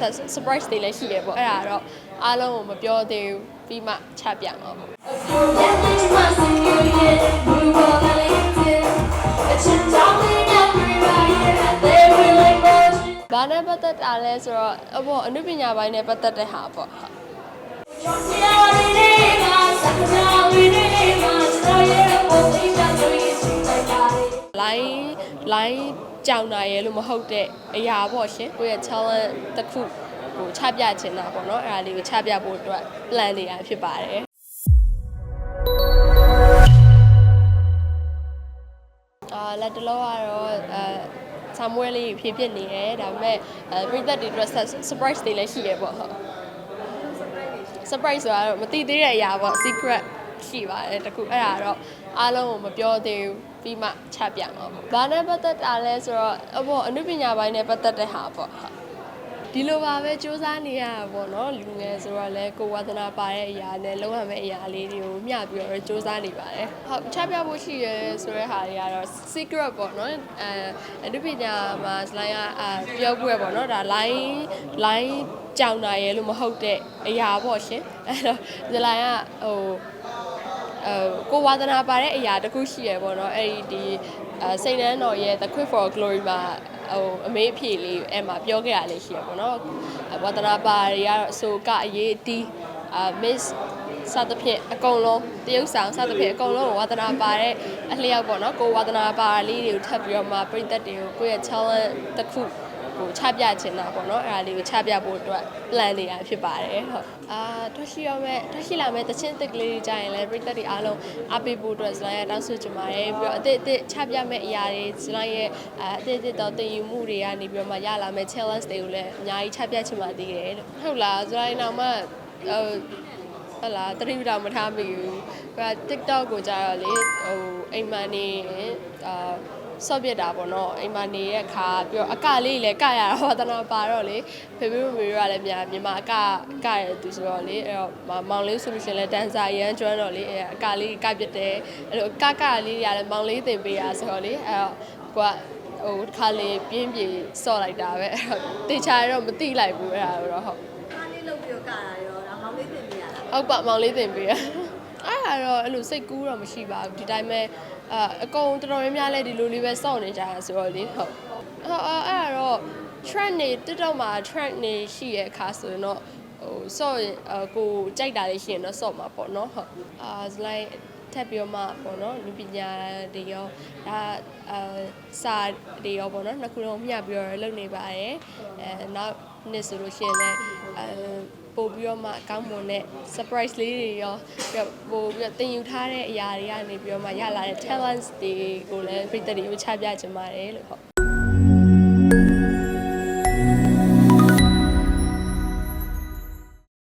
ဆက် surprise တွေလည်းရှိရပေါ့အဲ့ဒါတော့အားလုံးကိုမပြောသေးဘူးပြီးမှချပြမှာပေါ့ဘာနဲ့ပတ်သက်တာလဲဆိုတော့အပေါ်အနုပညာပိုင်းနဲ့ပတ်သက်တဲ့ဟာပေါ့ဟုတ် လိုင်းလိုင်းကြောင်တာရဲလို့မဟုတ်တဲ့အရာပေါ့ရှင်ကိုယ့်ရဲ့ talent တစ်ခုကိုချပြချင်တာပေါ့နော်အဲ့ဒါလေးကိုချပြဖို့အတွက် plan နေတာဖြစ်ပါတယ်အာလက်တလောကတော့အဲဆာမွေးလေးဖြည့်ပြစ်နေတယ်ဒါပေမဲ့အဲပရိသတ်တွေအတွက် surprise တွေလည်းရှိရပေါ့ဟုတ် surprise ဆိုတော့မသိသေးတဲ့အရာပေါ့ secret ရှိပါတယ်တခုအဲ့ဒါတော့အားလုံးကိုမပြောသေးဘူးပြီးမှချပြမှာပေါ့။ဘာနဲ့ပတ်သက်တာလဲဆိုတော့အပေါ်အနုပညာပိုင်းနဲ့ပတ်သက်တဲ့ဟာပေါ့ဟုတ်ဒီလိုပါပဲစူးစမ်းနေရတာပေါ့နော်လူငယ်ဆိုတော့လဲကိုယ်ဝါသနာပါတဲ့အရာနဲ့လုံးဝမဲ့အရာလေးတွေကိုမျှပြီးတော့စူးစမ်းနေပါတယ်ဟုတ်ချပြဖို့ရှိရဲဆိုတဲ့ဟာတွေကတော့ secret ပေါ့နော်အဲအနုပညာမှာ slide ကအာပြောပွဲပေါ့နော်ဒါ line line ကြောင်တာရဲလို့မဟုတ်တဲ့အရာပေါ့ရှင်အဲ့တော့ slide ကဟို အဲကိုဝါသနာပါတဲ့အရာတစ်ခုရှိရပေါ့နော်အဲ့ဒီဒီအဲစိတ်နှမ်းတော်ရဲ့ The Quick for Glory မှာဟိုအမေးအဖြေလေးအဲ့မှာပြောခဲ့ရလေးရှိရပေါ့နော်ဝါသနာပါတွေကတော့အဆိုကအရေးအတီးအာ Miss စသဖြင့်အကုန်လုံးတရုပ်ဆောင်စသဖြင့်အကုန်လုံးကိုဝါသနာပါတဲ့အလျောက်ပေါ့နော်ကိုဝါသနာပါလေးတွေကိုထပ်ပြီးတော့မှပြိသက်တွေကိုကိုယ့်ရဲ့ challenge တစ်ခု ကိုချပြချင်တာပေါ့နော်အဲ့ဒါလေးကိုချပြဖို့အတွက် plan နေတာဖြစ်ပါတယ်ဟုတ်အာထွက်ရှိရမယ့်ထွက်ရှိလာမယ့်တချင်းတစ်ကလေးတွေကြရင်လည်းပြိသက်တွေအားလုံးအားပေးဖို့အတွက်ဇလိုင်းရတောင်းဆိုချင်ပါတယ်ပြီးတော့အသစ်အသစ်ချပြမယ့်အရာတွေဇလိုင်းရဲ့အာအသစ်အသစ်တော့တင်ယူမှုတွေကနေပြီးတော့မှရလာမယ့် challenge တွေကိုလည်းအများကြီးချပြချင်ပါသေးတယ်လို့ဟုတ်လားဇလိုင်းနောက်မှဟိုဟုတ်လားတတိပတော်မထားမိဘူး။က TikTok ကိုကြတော့လေဟိုအိမ်မနေအာ ဆော့ပြစ်တာပေါ့နော်အိမ်မနေရဲ့အခါပြီးတော့အကလေးလည်းကရတာဟောတနာပါတော့လေဖေဖေမေမေတို့ကလည်းမြန်မြန်မာအကကရသူဆိုတော့လေအဲ့တော့မောင်လေးဆိုလို့ရှိရင်လည်းဒန်ဆာရမ်းကျွမ်းတော့လေအဲ့အကလေးကပြစ်တယ်အဲ့လိုကကလေးတွေကလည်းမောင်လေးတင်ပေးရဆိုတော့လေအဲ့တော့ကိုကဟိုတစ်ခါလေးပြင်းပြေဆော့လိုက်တာပဲအဲ့တော့တေချာတော့မတိလိုက်ဘူးအဲ့ဒါတော့ဟုတ်အားလေးလုပ်ပြီးတော့ကတာရောဒါမောင်လေးတင်ပြရတာဟုတ်ပါမောင်လေးတင်ပေးရအဲ့ဒါတော့အဲ့လိုစိတ်ကူးတော့မရှိပါဘူးဒီတိုင်းပဲ အအကုန်တော်တော်များများလဲဒီလိုလေးပဲစောင့်နေကြတာဆိုတော့လေဟုတ်ဟုတ်အဲ့အဲ့ဒါတော့ trend နေ TikTok မှာ trend နေရှိရဲ့အခါဆိုရင်တော့ဟိုစော့ရင်အကိုကြိုက်တာလေးရှိရင်တော့စော့မှာပေါ့နော်ဟုတ်အာစလိုက် ထပ်ပြီးတော့မှပေါ့နော်လူပညာတွေရောဒါအာစာတွေရောပေါ့နော်နှစ်ခုလုံးမျှပြီးတော့လုပ်နေပါတယ်အဲနောက်နှစ်ဆိုလို့ရှိရင်လည်းအဲပို့ပြီးတော့မှအကောင်းမွန်တဲ့ surprise လေးတွေရောပြီးတော့ပို့ပြီးတော့တင်ယူထားတဲ့အရာတွေကနေပြီးတော့မှရလာတဲ့ talents တွေကိုလည်းပြည်သက်တွေကိုချပြချင်ပါတယ်လို့ဟုတ်